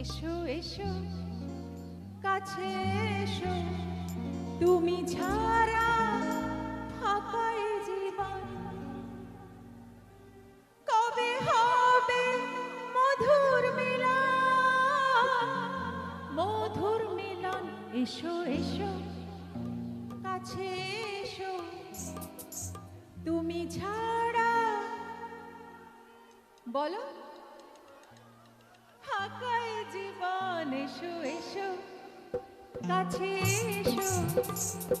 এসো এসো, কাছে এসো। তুমি ছাড়া ফাঁকায় জীবন। কবে হবে মধুর মিলন? মধুর মিলন, এসো এসো, কাছে এসো। তুমি ছাড়া বলো। ফাঁকায় জীবন এসো এসো। কাছে এসো।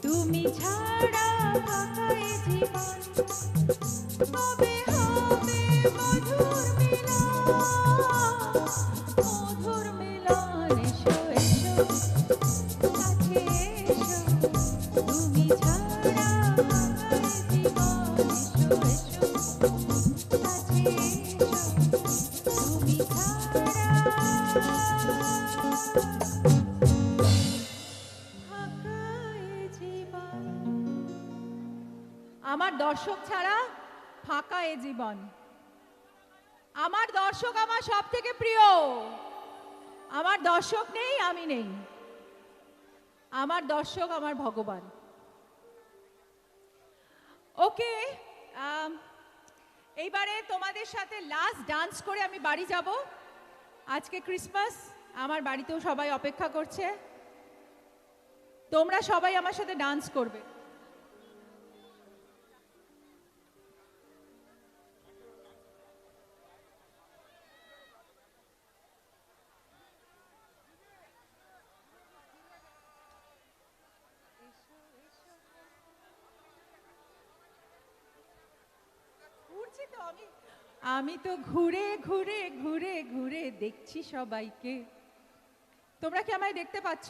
তুমি ছাড়া ফাঁকায় জীবন। কবে হবে মধুর মিলন। আমার দর্শক ছাড়া ফাঁকা এ জীবন। আমার দর্শক আমার সব থেকে প্রিয়। আমার দর্শক নেই, আমি নেই। আমার দর্শক আমার ভগবান। ওকে এইবারে তোমাদের সাথে লাস্ট ডান্স করে আমি বাড়ি যাব। আজকে ক্রিসমাস আমার বাড়িতেও সবাই অপেক্ষা করছে। তোমরা সবাই আমার সাথে ডান্স করবে। আমি তো ঘুরে ঘুরে ঘুরে ঘুরে দেখছি সবাইকে। তোমরা কি আমায় দেখতে পাচ্ছ?